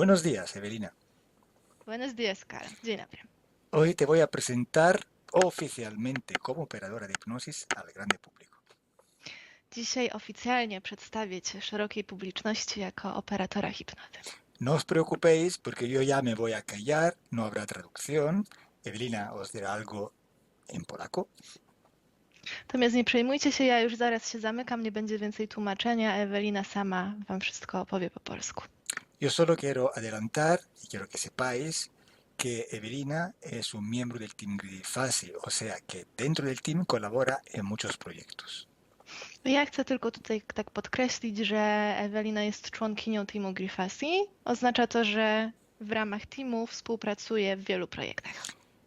Buenos días, Evelina. Buenos días, Kara. Dzień dobry. Hoy te voy a presentar oficialmente como operadora de hipnosis al grande público. Dzisiaj oficjalnie przedstawię Cię szerokiej publiczności jako operatora hipnozy. No os preocupéis porque yo ya me voy a callar, no habrá traducción. Evelina os dirá algo en polaco Natomiast nie przejmujcie się, ja już zaraz się zamykam, nie będzie więcej tłumaczenia. Ewelina sama Wam wszystko opowie po polsku. Yo solo quiero adelantar y quiero que sepáis que Evelina es un miembro del team Grifasi, o sea que dentro del team colabora en muchos proyectos. Ja chcę tylko tutaj tak podkreślić, że Ewelina jest członkinią teamu Grifasi. Oznacza to, że w ramach teamu współpracuje w wielu projektach.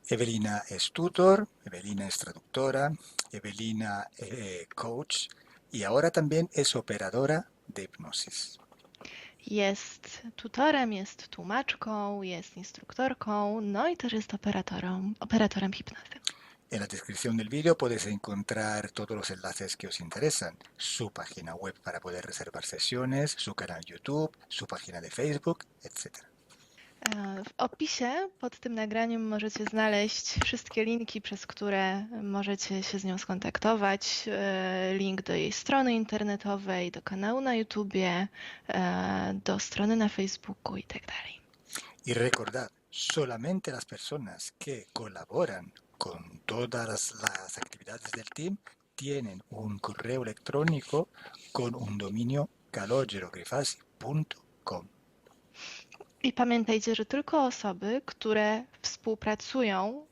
Evelina es tutor, Evelina es traductora, Evelina eh, coach y ahora también es operadora de hipnosis. Jest tutorem, jest tłumaczką, jest instruktorką, no i też jest operatorem, operatorem hipnozy. En la descripción del vídeo puedes encontrar todos los enlaces que os interesan, su página web para poder reservar sesiones, su canal YouTube, su página de Facebook, etc. W opisie pod tym nagraniem możecie znaleźć wszystkie linki, przez które możecie się z nią skontaktować. E, Link do jej strony internetowej, do kanału na YouTubie, e, do strony na Facebooku i tak. Y recordad, solamente las personas que colaboran con todas las, actividades del team tienen un correo electrónico con un dominio calogerogrifasi.com. I pamiętajcie, że tylko osoby, które współpracują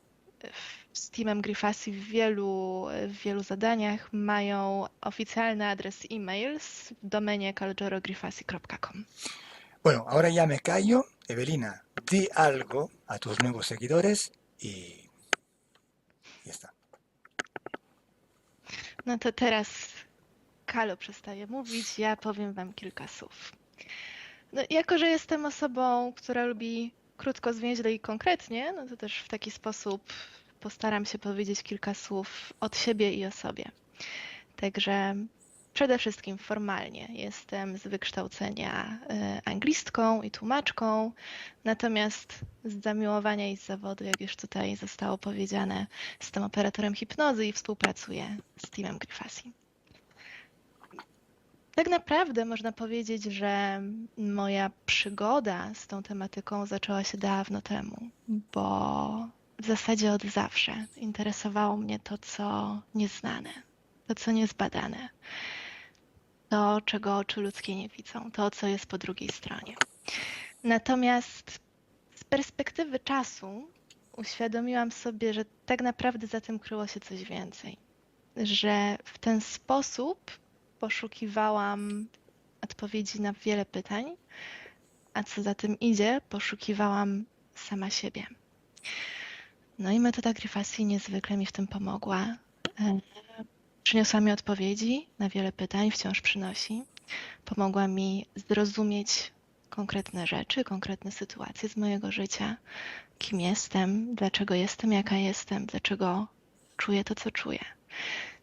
w- z teamem Grifasi w wielu, w wielu zadaniach, mają oficjalny adres e-mail w domenie calgerogrifasi.com. Bueno, ahora ya me callo. Evelina, di algo a tus nuevos seguidores y ya está. No to teraz Kalo przestaje mówić, ja powiem wam kilka słów. No, jako, że jestem osobą, która lubi krótko, zwięźle i konkretnie, no to też w taki sposób postaram się powiedzieć kilka słów od siebie i o sobie. Także przede wszystkim formalnie jestem z wykształcenia y, anglistką i tłumaczką, natomiast z zamiłowania i z zawodu, jak już tutaj zostało powiedziane, Jestem operatorem hipnozy i współpracuję z teamem Grifasi. Tak naprawdę można powiedzieć, że moja przygoda z tą tematyką zaczęła się dawno temu, bo w zasadzie od zawsze interesowało mnie to, co nieznane, to, co niezbadane, to, czego oczy ludzkie nie widzą, to, co jest po drugiej stronie. Natomiast z perspektywy czasu uświadomiłam sobie, że tak naprawdę za tym kryło się coś więcej. Że w ten sposób poszukiwałam odpowiedzi na wiele pytań, a co za tym idzie, poszukiwałam sama siebie. No i metoda Gryfasji niezwykle mi w tym pomogła. E, Przyniosła mi odpowiedzi na wiele pytań, wciąż przynosi. Pomogła mi zrozumieć konkretne rzeczy, konkretne sytuacje z mojego życia kim jestem, dlaczego jestem, jaka jestem, dlaczego czuję to, co czuję.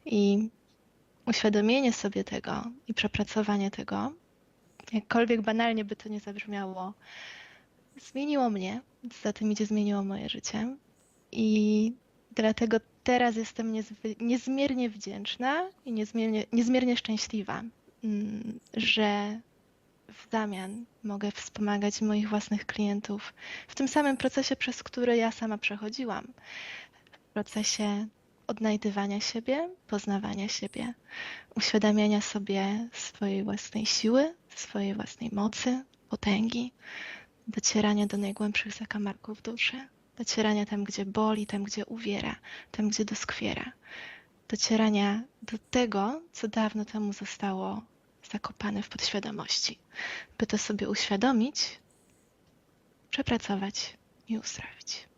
I uświadomienie sobie tego i przepracowanie tego, jakkolwiek banalnie by to nie zabrzmiało, zmieniło mnie, za tym idzie zmieniło moje życie. I dlatego teraz jestem niezmiernie wdzięczna i niezmiernie, niezmiernie szczęśliwa, mm, że w zamian mogę wspomagać moich własnych klientów w tym samym procesie, przez który ja sama przechodziłam. W procesie odnajdywania siebie, poznawania siebie, uświadamiania sobie swojej własnej siły, swojej własnej mocy, potęgi, docierania do najgłębszych zakamarków duszy, docierania tam, gdzie boli, tam, gdzie uwiera, tam, gdzie doskwiera, docierania do tego, co dawno temu zostało zakopane w podświadomości, by to sobie uświadomić, przepracować i uzdrowić.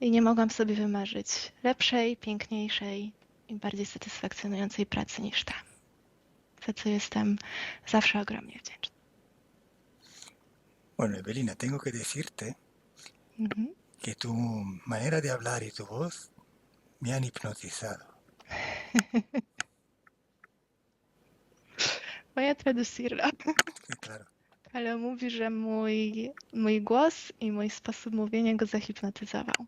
I nie mogłam sobie wymarzyć lepszej, piękniejszej i bardziej satysfakcjonującej pracy niż ta, za co jestem zawsze ogromnie wdzięczna. Bueno, Evelina, tengo que decirte Mhm. que tu manera de hablar y tu voz me han hipnotizado. Voy a traducirlo. Sí, claro. Ale mówi, że mój, mój głos i mój sposób mówienia go zahipnotyzował.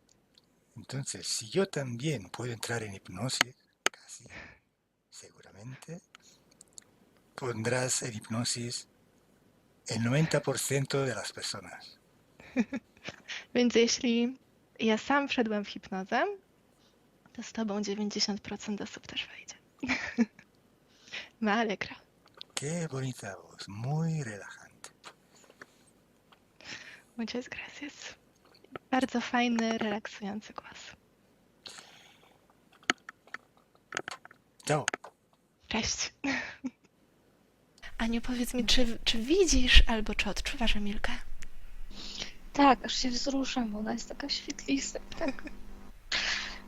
Entonces, si yo también puedo entrar en hipnosis, casi seguramente, pondrás en hipnosis el 90% de las personas. Więc jeśli ja sam wszedłem w hipnozę, to z tobą 90% osób też wejdzie. Me alegra. Qué bonita voz, muy relajante. Muchas gracias. Bardzo fajny, relaksujący głos. Cześć. Aniu, powiedz mi, czy, czy widzisz albo czy odczuwasz Emilkę? Tak, aż się wzruszam, bo ona jest taka świetlista. Tak.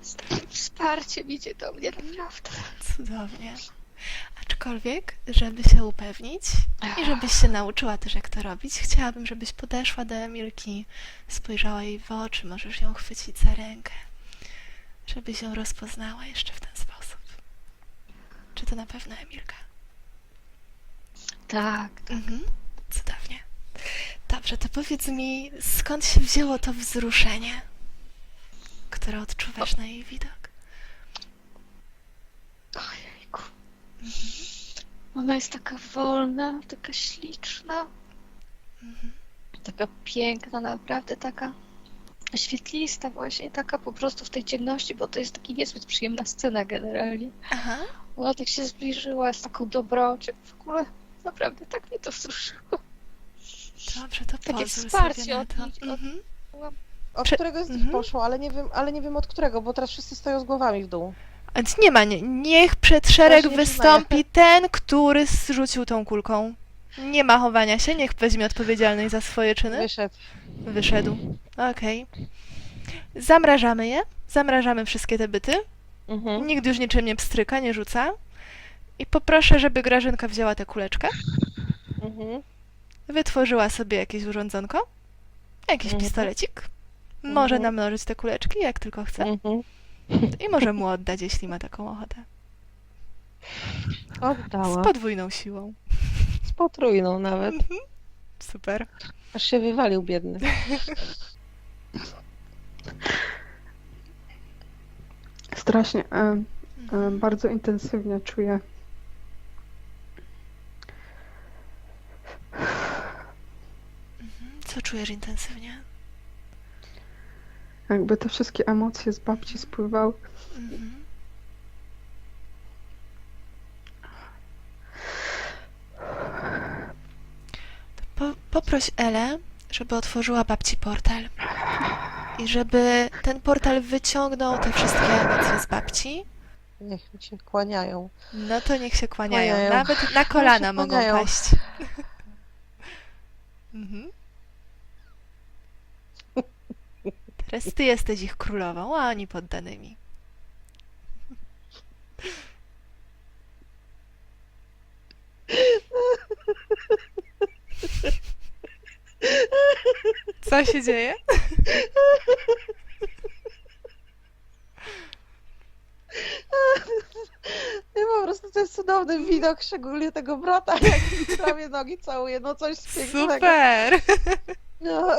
Z takim wsparciem idzie do mnie, naprawdę. Cudownie. Aczkolwiek, żeby się upewnić i żebyś się nauczyła też, jak to robić, chciałabym, żebyś podeszła do Emilki, spojrzała jej w oczy, możesz ją chwycić za rękę, żebyś ją rozpoznała jeszcze w ten sposób. Czy to na pewno Emilka? Tak, Mhm. Cudownie. Dobrze, to powiedz mi, skąd się wzięło to wzruszenie, które odczuwasz na jej widok? ojejku. Ona jest taka wolna, taka śliczna, Mhm. taka piękna, naprawdę taka świetlista właśnie, taka po prostu w tej ciemności, bo to jest taka niezbyt przyjemna scena generalnie. Aha. Ona tak się zbliżyła z taką dobrocią, w ogóle naprawdę tak mnie to wzruszyło. Dobrze, to Takie wsparcie sobie na od to. nich- od- Mhm. Od Prze- którego z nich Mhm. poszło, ale nie wiem, ale nie wiem od którego, bo teraz wszyscy stoją z głowami w dół. Więc nie ma, nie, niech przed szereg Właśnie nie wystąpi ten, który zrzucił tą kulką. Nie ma chowania się, niech weźmie odpowiedzialność za swoje czyny. Wyszedł. Wyszedł. Okej. Zamrażamy je. Zamrażamy wszystkie te byty. Mhm. Nikt już niczym nie pstryka, nie rzuca. I poproszę, żeby Grażynka wzięła tę kuleczkę, Mhm. wytworzyła sobie jakieś urządzonko, jakiś Mhm. pistolecik. Może Mhm. namnożyć te kuleczki, jak tylko chce. Mhm. I może mu oddać, jeśli ma taką ochotę. Z Oddała. podwójną siłą. Z potrójną nawet. Super. Aż się wywalił biedny. Strasznie, e, e, bardzo intensywnie czuję. Co czujesz intensywnie? Jakby te wszystkie emocje z babci spływały. Mhm. Po, poproś Elę, żeby otworzyła babci portal. I żeby ten portal wyciągnął te wszystkie emocje z babci. Niech mi się kłaniają. No to niech się kłaniają. Kłaniają. Nawet na kolana mogą kłaniają. paść. Mhm. Teraz ty jesteś ich królową, a oni poddanymi. Co się dzieje? Nie, po prostu to jest cudowny widok, szczególnie tego brata, jak mi prawie nogi całuje. No coś pięknego. Super! No.